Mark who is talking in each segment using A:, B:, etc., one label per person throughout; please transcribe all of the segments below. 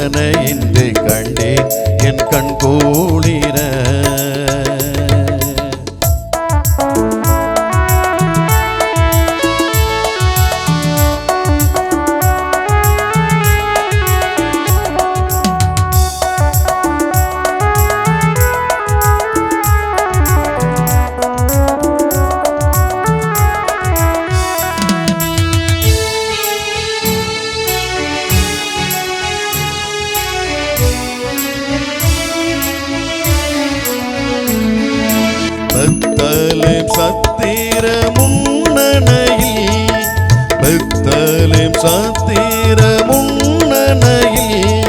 A: கற்பனை இன்று என் கண் கூடி சத்திர முன்னணையில்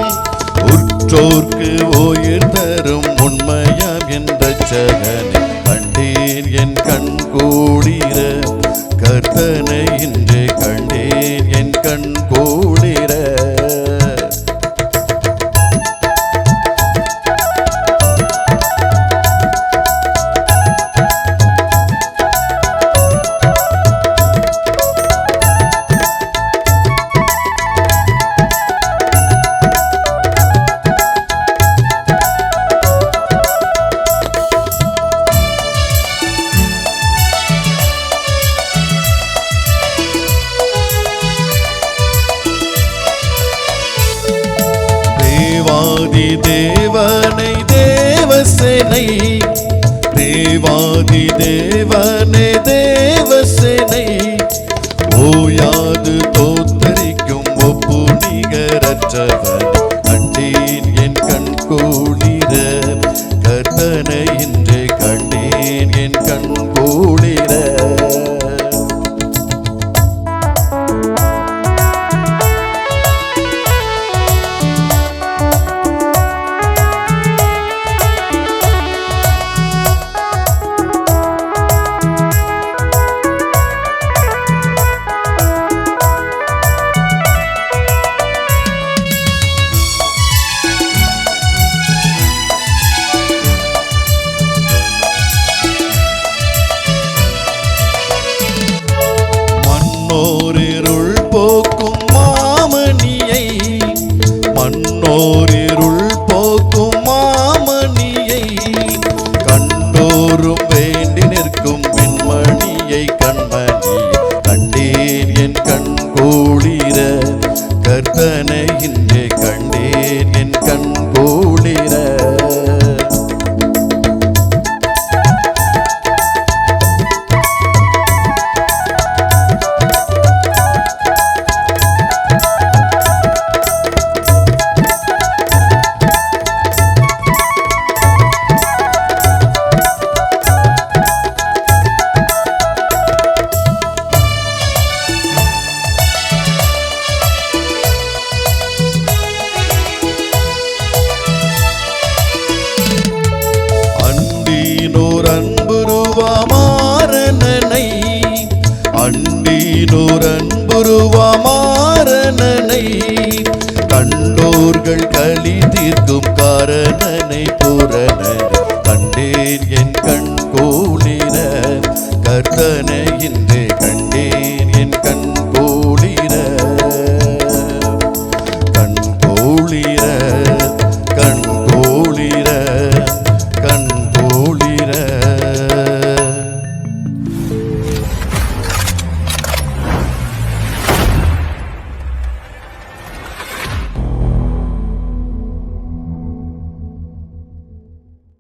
A: உற்றோர்க்கு உயிர் தரும் உண்மையாம் என்ற சகனை கண்டேன் என் கண் கூடிர கர்த்தனை இன்று கண்டேன் என் கண் கூடிர தேவாதி தேவனை தேவசேனை. தேவாதி தேவனை தேவசேனை. ஓயாது தோத்தரிக்கும் ஒப்பு நிகரற்றவர். அண்டேன் என் கண் amor. அண்டீனோர் அன்புருவா